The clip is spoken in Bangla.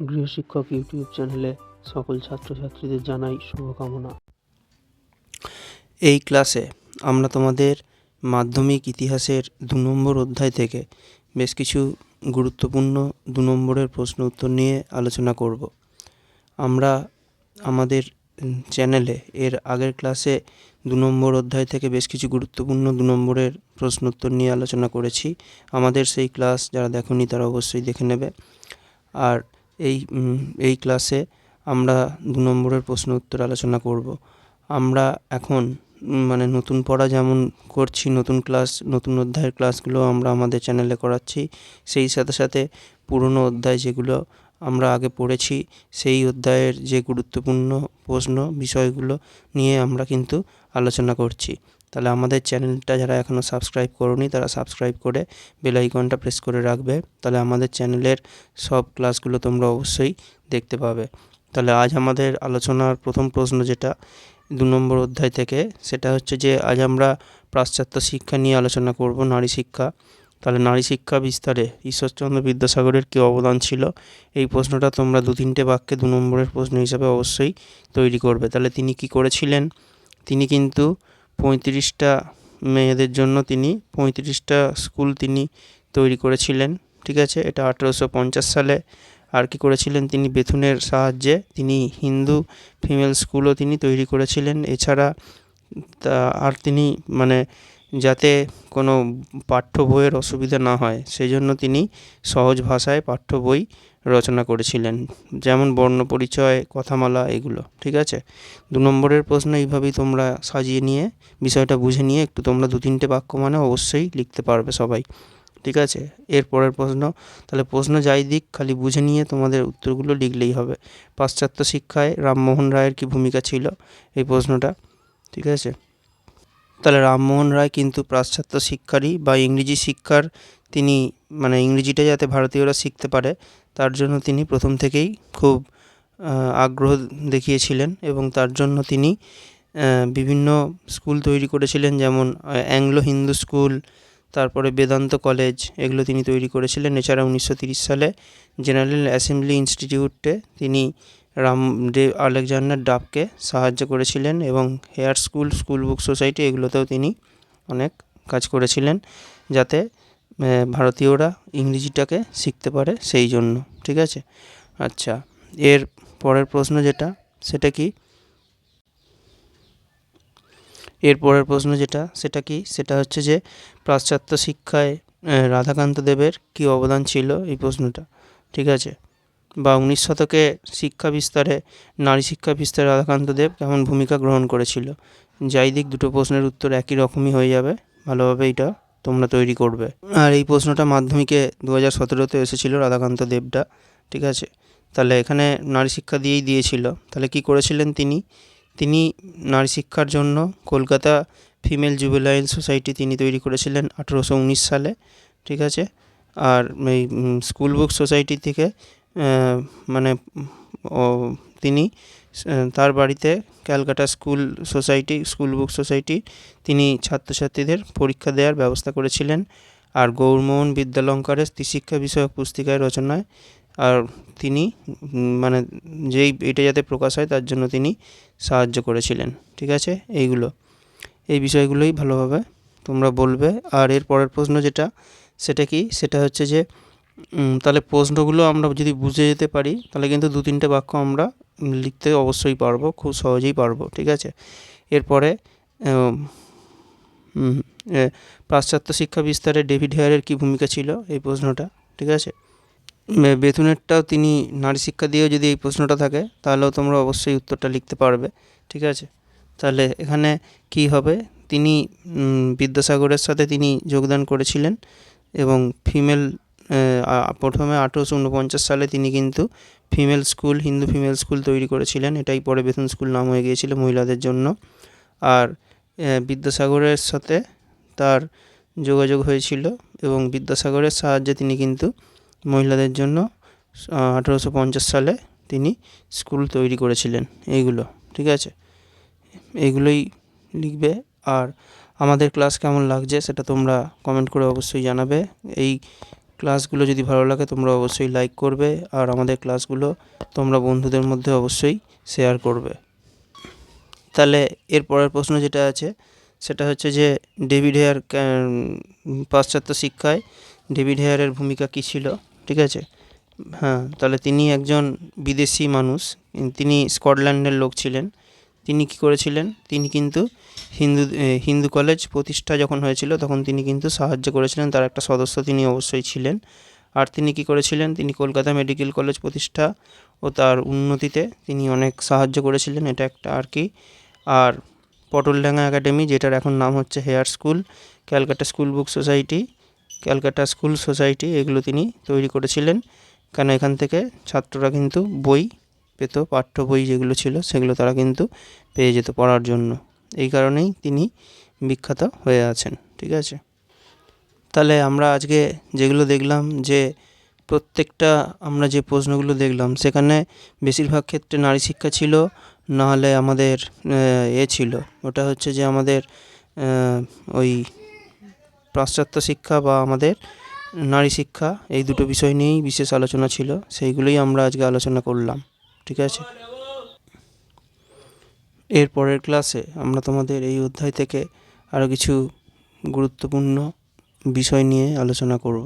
গৃহশিক্ষক ইউটিউব চ্যানেলে সকল ছাত্রছাত্রীদের জানাই শুভকামনা। এই ক্লাসে আমরা তোমাদের মাধ্যমিক ইতিহাসের দু নম্বর অধ্যায় থেকে বেশ কিছু গুরুত্বপূর্ণ দু নম্বরের প্রশ্ন উত্তর নিয়ে আলোচনা করব। আমরা আমাদের চ্যানেলে এর আগের ক্লাসে দু নম্বর অধ্যায় থেকে বেশ কিছু গুরুত্বপূর্ণ দু নম্বরের প্রশ্ন উত্তর নিয়ে আলোচনা করেছি। আমাদের সেই ক্লাস যারা দেখনি তারা অবশ্যই দেখে নেবে। আর এই এই ক্লাসে আমরা দু নম্বরের প্রশ্ন উত্তর আলোচনা করব। আমরা এখন মানে নতুন পড়া যেমন করছি, নতুন ক্লাস, নতুন অধ্যায়ের ক্লাসগুলো আমরা আমাদের চ্যানেলে করাচ্ছি, সেই সাথে সাথে পুরনো অধ্যায় যেগুলো আমরা আগে পড়েছি, সেই অধ্যায়ের যে গুরুত্বপূর্ণ প্রশ্ন, বিষয়গুলো নিয়ে আমরা কিন্তু আলোচনা করছি। তাহলে আমাদের চ্যানেলটা যারা এখনও সাবস্ক্রাইব করনি, তারা সাবস্ক্রাইব করে বেল আইকনটা প্রেস করে রাখবে। তাহলে আমাদের চ্যানেলের সব ক্লাসগুলো তোমরা অবশ্যই দেখতে পাবে। তাহলে আজ আমাদের আলোচনার প্রথম প্রশ্ন যেটা দু নম্বর অধ্যায় থেকে, সেটা হচ্ছে যে আজ আমরা পাশ্চাত্য শিক্ষা নিয়ে আলোচনা করব, নারী শিক্ষা। তাহলে নারী শিক্ষা বিস্তারে ঈশ্বরচন্দ্র বিদ্যাসাগরের কী অবদান ছিল? এই প্রশ্নটা তোমরা দু তিনটে বাক্যে দু নম্বরের প্রশ্ন হিসাবে অবশ্যই তৈরি করবে। তাহলে তিনি কি করেছিলেন? তিনি কিন্তু পঁয়ত্রিশটা মেয়েদের জন্য তিনি পঁয়ত্রিশটা স্কুল তিনি তৈরি করেছিলেন, ঠিক আছে? এটা আঠেরোশো পঞ্চাশ সালে। আর কি করেছিলেন? তিনি বেথুনের সাহায্যে তিনি হিন্দু ফিমেল স্কুলও তিনি তৈরি করেছিলেন। এছাড়া আর তিনি মানে যাতে কোনো পাঠ্য বইয়ের অসুবিধা না হয়। সেই জন্য তিনি সহজ ভাষায় পাঠ্য বই রচনা করেছিলেন। যেমন বর্ণ পরিচয়, কথামালা, এগুলো, ঠিক আছে? দু নম্বরের প্রশ্ন এইভাবেই তোমরা সাজিয়ে নিয়ে, বিষয়টা বুঝে নিয়ে একটু তোমরা দু তিনটে বাক্য মানে অবশ্যই লিখতে পারবে সবাই, ঠিক আছে? এরপরের প্রশ্ন, তাহলে প্রশ্ন যাই দিক, খালি বুঝে নিয়ে তোমাদের উত্তরগুলো লিখলেই হবে। পাশ্চাত্য শিক্ষায় রামমোহন রায়ের কী ভূমিকা ছিল? এই প্রশ্নটা, ঠিক আছে? তাহলে রামমোহন রায় কিন্তু পাশ্চাত্য শিক্ষারই বা ইংরেজি শিক্ষার তিনি মানে ইংরেজিটা যাতে ভারতীয়রা শিখতে পারে, তার জন্য তিনি প্রথম থেকেই খুব আগ্রহ দেখিয়েছিলেন এবং তার জন্য তিনি বিভিন্ন স্কুল তৈরি করেছিলেন যেমন অ্যাংলো হিন্দু স্কুল, তারপরে বেদান্ত কলেজ, এগুলো তিনি তৈরি করেছিলেন। এছাড়া উনিশশো সালে জেনারেল অ্যাসেম্বলি ইনস্টিটিউটে তিনি রাম ডে আলেকজান্ডার ডাবকে সাহায্য করেছিলেন এবং Hare school school book society এগুলোতেও তিনি অনেক কাজ করেছিলেন যাতে ভারতীয়রা ইংরেজিটাকে শিখতে পারে সেই জন্য। ঠিক আছে? আচ্ছা এর পরের প্রশ্ন যেটা, সেটা কি? এর পরের প্রশ্ন যেটা, সেটা কি? সেটা হচ্ছে যে, পাশ্চাত্য শিক্ষায় রাধাকান্ত দেবের কী অবদান ছিল? এই প্রশ্নটা। ঠিক আছে? বা উনিশ শতকে শিক্ষা বিস্তারে, নারী শিক্ষা বিস্তারে রাধাকান্ত দেব কেমন ভূমিকা গ্রহণ করেছিল? যাই দিক, দুটো প্রশ্নের উত্তর একই রকমই হয়ে যাবে। ভালোভাবে এটা তোমরা তৈরি করবে। আর এই প্রশ্নটা মাধ্যমিকে দু হাজার সতেরোতে এসেছিল রাধাকান্ত দেবটা, ঠিক আছে? তাহলে এখানে নারী শিক্ষা দিয়েই দিয়েছিল। তাহলে কি করেছিলেন তিনি? তিনি নারী শিক্ষার জন্য কলকাতা ফিমেল জুবেলাইল সোসাইটি তিনি তৈরি করেছিলেন আঠেরোশো উনিশ সালে, ঠিক আছে? আর এই স্কুল বুক সোসাইটি থেকে মানে ও, তিনি তার বাড়িতে Calcutta school society, school book society, তিনি ছাত্রছাত্রীদের পরীক্ষা দেওয়ার ব্যবস্থা করেছিলেন। আর গৌরমোহন বিদ্যালঙ্কারের ত্রিশিক্ষা বিষয়ক পুস্তিকায় রচনায়, আর তিনি মানে যেই, এটা যাতে প্রকাশ হয় তার জন্য তিনি সাহায্য করেছিলেন। ঠিক আছে? এইগুলো। এই বিষয়গুলোই ভালোভাবে তোমরা বলবে। আর এর পরের প্রশ্ন যেটা, সেটা কি? সেটা হচ্ছে যে তাহলে প্রশ্নগুলো আমরা যদি বুঝে যেতে পারি তাহলে কিন্তু দু তিনটে বাক্য আমরা লিখতে অবশ্যই পারব খুব সহজেই পারব ঠিক আছে? এরপরে পাশ্চাত্য শিক্ষা বিস্তারে ডেভিড হেয়ারের কী ভূমিকা ছিল এই প্রশ্নটা ঠিক আছে? উম, বেথুনেরটাও তিনি নারী শিক্ষা দিয়েও যদি এই প্রশ্নটা থাকে তাহলেও তোমরা অবশ্যই উত্তরটা লিখতে পারবে ঠিক আছে? তাহলে এখানে কি হবে? তিনি বিদ্যাসাগরের সাথে তিনি যোগদান করেছিলেন এবং ফিমেল প্রথমে আঠেরোশো উনপঞ্চাশ সালে তিনি কিন্তু female school, Hindu female school তৈরি করেছিলেন। এটাই পরে বেথুন স্কুল নাম হয়ে গিয়েছিল মহিলাদের জন্য। আর বিদ্যাসাগরের সাথে তার যোগাযোগ হয়েছিল এবং বিদ্যাসাগরের সাহায্যে তিনি কিন্তু মহিলাদের জন্য আঠেরোশো পঞ্চাশ সালে তিনি স্কুল তৈরি করেছিলেন। এইগুলো, ঠিক আছে? এইগুলোই লিখবে। আর আমাদের ক্লাস কেমন লাগছে সেটা তোমরা কমেন্ট করে অবশ্যই জানাবে। এই ক্লাসগুলো যদি ভালো লাগে তোমরা অবশ্যই লাইক করবে আর আমাদের ক্লাসগুলো তোমরা বন্ধুদের মধ্যে অবশ্যই শেয়ার করবে। তাহলে এর পরের প্রশ্ন যেটা আছে, সেটা হচ্ছে যে ডেভিড হেয়ার পাশ্চাত্য শিক্ষায় ডেভিড হেয়ারের ভূমিকা কী ছিল? ঠিক আছে? হ্যাঁ তাহলে তিনি একজন বিদেশি মানুষ, তিনি স্কটল্যান্ডের লোক ছিলেন। তিনি কী করেছিলেন? তিনি কিন্তু হিন্দু হিন্দু কলেজ প্রতিষ্ঠা যখন হয়েছিল, তখন তিনি কিন্তু সাহায্য করেছিলেন। তার একটা সদস্য তিনি অবশ্যই ছিলেন। আর তিনি কী করেছিলেন? তিনি কলকাতা মেডিকেল কলেজ প্রতিষ্ঠা ও তার উন্নতিতে তিনি অনেক সাহায্য করেছিলেন। এটা একটা আর কি। আর পটলডাঙ্গা একাডেমি যেটার এখন নাম হচ্ছে Hare school, Calcutta school book society, Calcutta school society, এগুলো তিনি তৈরি করেছিলেন। কেন? এখান থেকে ছাত্ররা কিন্তু বই পেত, পাঠ্য বই যেগুলো ছিল সেগুলো তারা কিন্তু পেয়ে যেত পড়ার জন্য। এই কারণেই তিনি বিখ্যাত হয়ে আছেন, ঠিক আছে? তাহলে আমরা আজকে যেগুলো দেখলাম, যে প্রত্যেকটা আমরা যে প্রশ্নগুলো দেখলাম, সেখানে বেশিরভাগ ক্ষেত্রে নারী শিক্ষা ছিল, নাহলে আমাদের এ ছিল। ওটা হচ্ছে যে আমাদের ওই পাশ্চাত্য শিক্ষা বা আমাদের নারী শিক্ষা, এই দুটো বিষয় নিয়েই বিশেষ আলোচনা ছিল। সেইগুলোই আমরা আজকে আলোচনা করলাম। ঠিক আছে? এর পরের ক্লাসে আমরা তোমাদের এই অধ্যায় থেকে আরও কিছু গুরুত্বপূর্ণ বিষয় নিয়ে আলোচনা করব।